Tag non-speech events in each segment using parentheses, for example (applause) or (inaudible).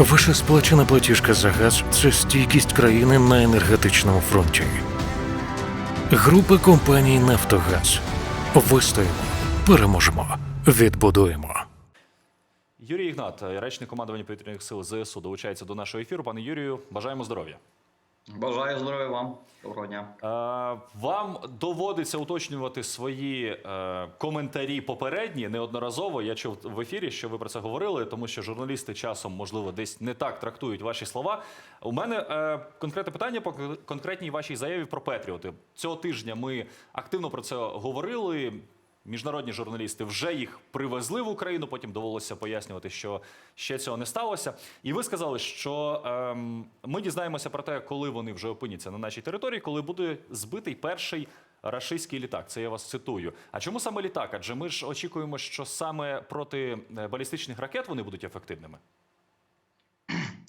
Ваша сплачена платіжка за газ це стійкість країни на енергетичному фронті. Група компаній Нафтогаз. Вистоїмо, переможемо, відбудуємо. Юрій Ігнат, речник командування повітряних сил ЗСУ, долучається до нашого ефіру. Пане Юрію, бажаємо здоров'я. Бажаю здоров'я вам. Доброго дня. Е, Вам доводиться уточнювати свої е, коментарі попередні неодноразово. Я чув в ефірі, що ви про це говорили, тому що журналісти часом, можливо, десь не так трактують ваші слова. У мене е, конкретне питання по конкретній вашій заяві про Петріоти. Цього тижня ми активно про це говорили. Міжнародні журналісти вже їх привезли в Україну. Потім довелося пояснювати, що ще цього не сталося. І ви сказали, що ем, ми дізнаємося про те, коли вони вже опиняться на нашій території, коли буде збитий перший рашистський літак. Це я вас цитую. А чому саме літак? Адже ми ж очікуємо, що саме проти е, балістичних ракет вони будуть ефективними.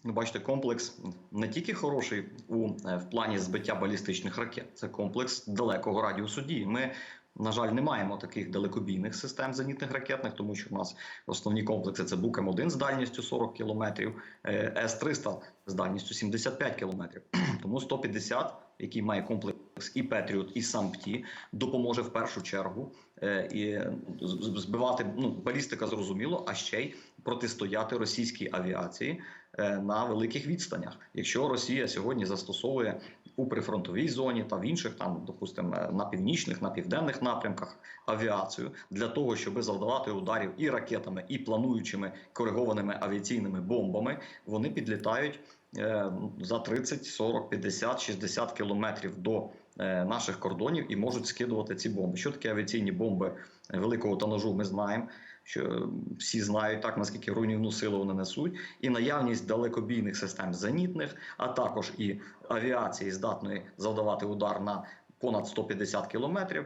Ну, бачите, комплекс не тільки хороший у е, в плані збиття балістичних ракет, це комплекс далекого радіусу дії. Ми, на жаль, не маємо таких далекобійних систем зенітних ракетних, тому що в нас основні комплекси це Букем 1 з дальністю 40 кілометрів, е, С-300 з дальністю 75 кілометрів. (clears throat) Тому 150, який має комплекс і Петріот, і сам ПТІ, допоможе в першу чергу е, і з- збивати ну, балістика зрозуміло, а ще й протистояти російській авіації на великих відстанях. Якщо Росія сьогодні застосовує у прифронтовій зоні та в інших, там, допустимо, е, на північних, на південних напрямках авіацію для того, щоб завдавати ударів і ракетами, і плануючими коригованими авіаційними бомбами, вони підлітають е, за 30, 40, 50, 60 кілометрів до е, наших кордонів і можуть скидувати ці бомби. Що таке авіаційні бомби е, великого тонажу? Ми знаємо. Що всі знають так, наскільки руйнівну силу вони несуть, і наявність далекобійних систем зенітних, а також і авіації здатної завдавати удар на понад 150 кілометрів,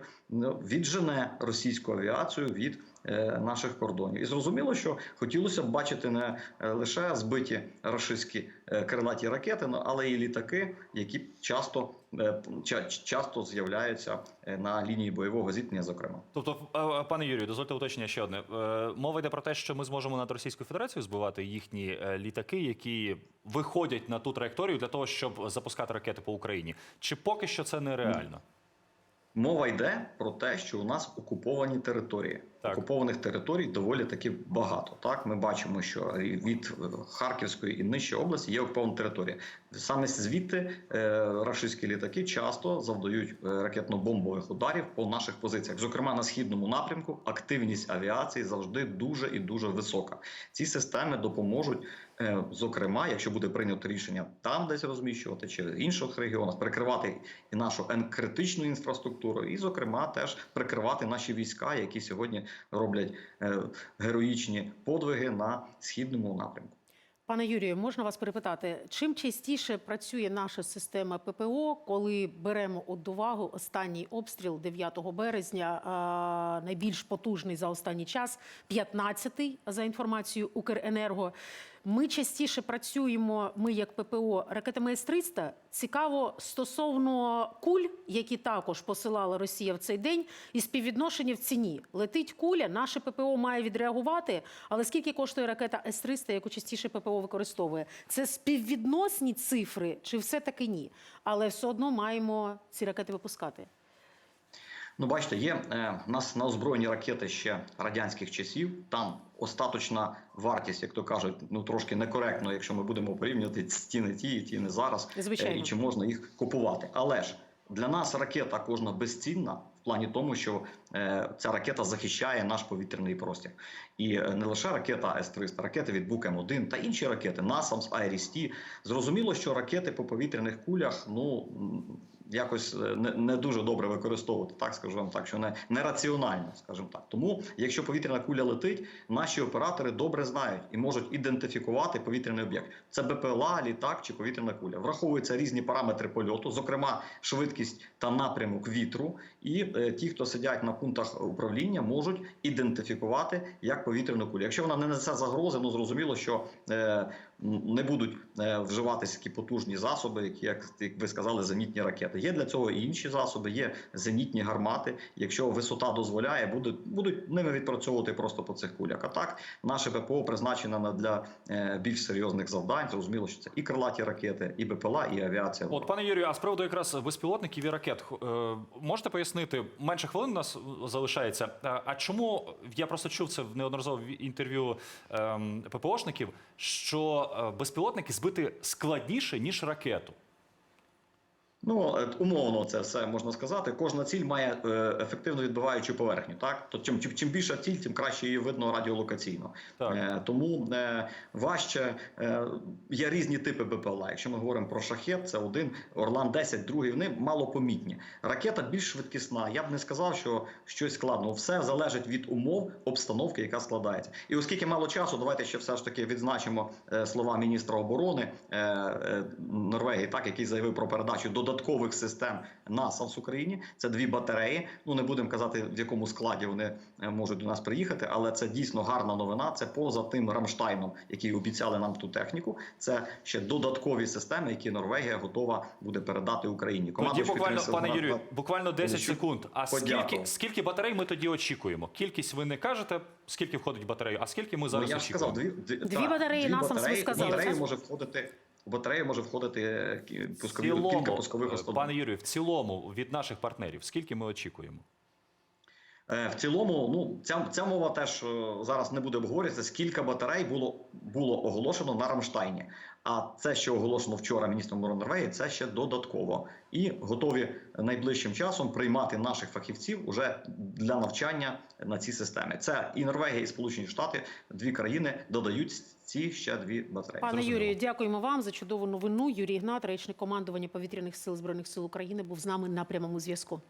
віджене російську авіацію від е, наших кордонів. І зрозуміло, що хотілося б бачити не е, лише збиті рашистські е, крилаті ракети, але і літаки, які часто, е, ча- часто з'являються е, на лінії бойового зіткнення, зокрема. Тобто, е, е, пане Юрію, дозвольте уточнення ще одне. Е, Мова йде про те, що ми зможемо над Російською Федерацією збивати їхні е, літаки, які виходять на ту траєкторію для того, щоб запускати ракети по Україні. Чи поки що це нереально? Мова йде про те, що у нас окуповані території. Так. Окупованих територій доволі таки багато. Так, ми бачимо, що від е, Харківської і нижчої області є окупована територія. Саме звідти е, рашистські літаки часто завдають е, ракетно-бомбових ударів по наших позиціях. Зокрема, на східному напрямку активність авіації завжди дуже і дуже висока. Ці системи допоможуть, е, зокрема, якщо буде прийнято рішення там десь розміщувати чи в інших регіонах, перекривати і нашу критичну інфраструктуру, і, зокрема, теж прикривати наші війська, які сьогодні роблять е, героїчні подвиги на східному напрямку. Пане Юрію, можна вас перепитати, чим частіше працює наша система ППО, коли беремо от увагу останній обстріл 9 березня, найбільш потужний за останній час, 15-й, за інформацією Укренерго. Ми частіше працюємо, ми як ППО, ракетами С-300. Цікаво стосовно куль, які також посилала Росія в цей день, і співвідношення в ціні. Летить куля, наше ППО має відреагувати. Але скільки коштує ракета С-300, яку частіше ППО використовує? Це співвідносні цифри, чи все-таки ні? Але все одно маємо ці ракети випускати. Ну, бачите, є е, у нас на озброєні ракети ще радянських часів. Там остаточна вартість, як то кажуть, ну трошки некоректно, якщо ми будемо порівнювати ті не ті, і ті не зараз, Звичайно. е, і чи можна їх купувати. Але ж для нас ракета кожна безцінна в плані тому, що е, ця ракета захищає наш повітряний простір. І е, не лише ракета С-300, ракети від Букем 1 та інші ракети, NASAMS, IRIS-T. Зрозуміло, що ракети по повітряних кулях, ну якось е, не, не дуже добре використовувати, так скажу вам так, що не нераціонально, скажімо так. Тому, якщо повітряна куля летить, наші оператори добре знають і можуть ідентифікувати повітряний об'єкт. Це БПЛА, літак чи повітряна куля. Враховуються різні параметри польоту, зокрема швидкість та напрямок вітру. І е, ті, хто сидять на пунктах управління, можуть ідентифікувати як повітряну кулю. Якщо вона не несе загрози, ну зрозуміло, що е, не будуть е, вживатися такі потужні засоби, які, як, ви сказали, зенітні ракети. Є для цього і інші засоби, є зенітні гармати. Якщо висота дозволяє, будуть, будуть ними відпрацьовувати просто по цих кулях. А так, наше ППО призначено для е, більш серйозних завдань. Зрозуміло, що це і крилаті ракети, і БПЛА, і авіація. От, пане Юрію, а з приводу якраз безпілотників і ракет, е, можете пояснити, менше хвилин у нас залишається. А чому я просто чув це в неодноразово інтерв'ю ем, ППОшників, що безпілотники збити складніше, ніж ракету? Ну, е, умовно, це все можна сказати. Кожна ціль має е, ефективно відбиваючу поверхню. Так, то чим, чим, більша ціль, тим краще її видно радіолокаційно. Так. Е, тому е, важче е, є різні типи БПЛА. Якщо ми говоримо про шахет, це один Орлан 10 другий. Вони малопомітні. Ракета більш швидкісна. Я б не сказав, що щось складно. Все залежить від умов обстановки, яка складається. І оскільки мало часу, давайте ще все ж таки відзначимо слова міністра оборони е, е, Норвегії, так який заявив про передачу додаткових систем НАСАМС Україні. Це дві батареї. Ну не будемо казати в якому складі вони е, можуть до нас приїхати, але це дійсно гарна новина. Це поза тим Рамштайном, який обіцяли нам ту техніку. Це ще додаткові системи, які Норвегія готова буде передати Україні. Тоді буквально, пане Юрію, буквально 10 Хочу секунд. А скільки, скільки батарей ми тоді очікуємо? Кількість ви не кажете, скільки входить в батарею, а скільки ми Ну, зараз я очікуємо? сказав, дві, дві, Дві так, батареї дві ви батареї, сказали, батареї може входити. В батарею може входити е, пускові, цілому, кілька пускових е, установок. пане Юрію, в цілому від наших партнерів, скільки ми очікуємо? Е, В цілому, ну ця, ця мова теж е, зараз не буде обговорюватися. Скільки батарей було було оголошено на Рамштайні. А це, що оголошено вчора міністром Норвегії, це ще додатково. І готові найближчим часом приймати наших фахівців уже для навчання на ці системи. Це і Норвегія, і Сполучені Штати, дві країни додають ці ще дві батареї. Пане Зрозуміло. Юрію, дякуємо вам за чудову новину. Юрій Ігнат, речник командування повітряних сил збройних сил України, був з нами на прямому зв'язку.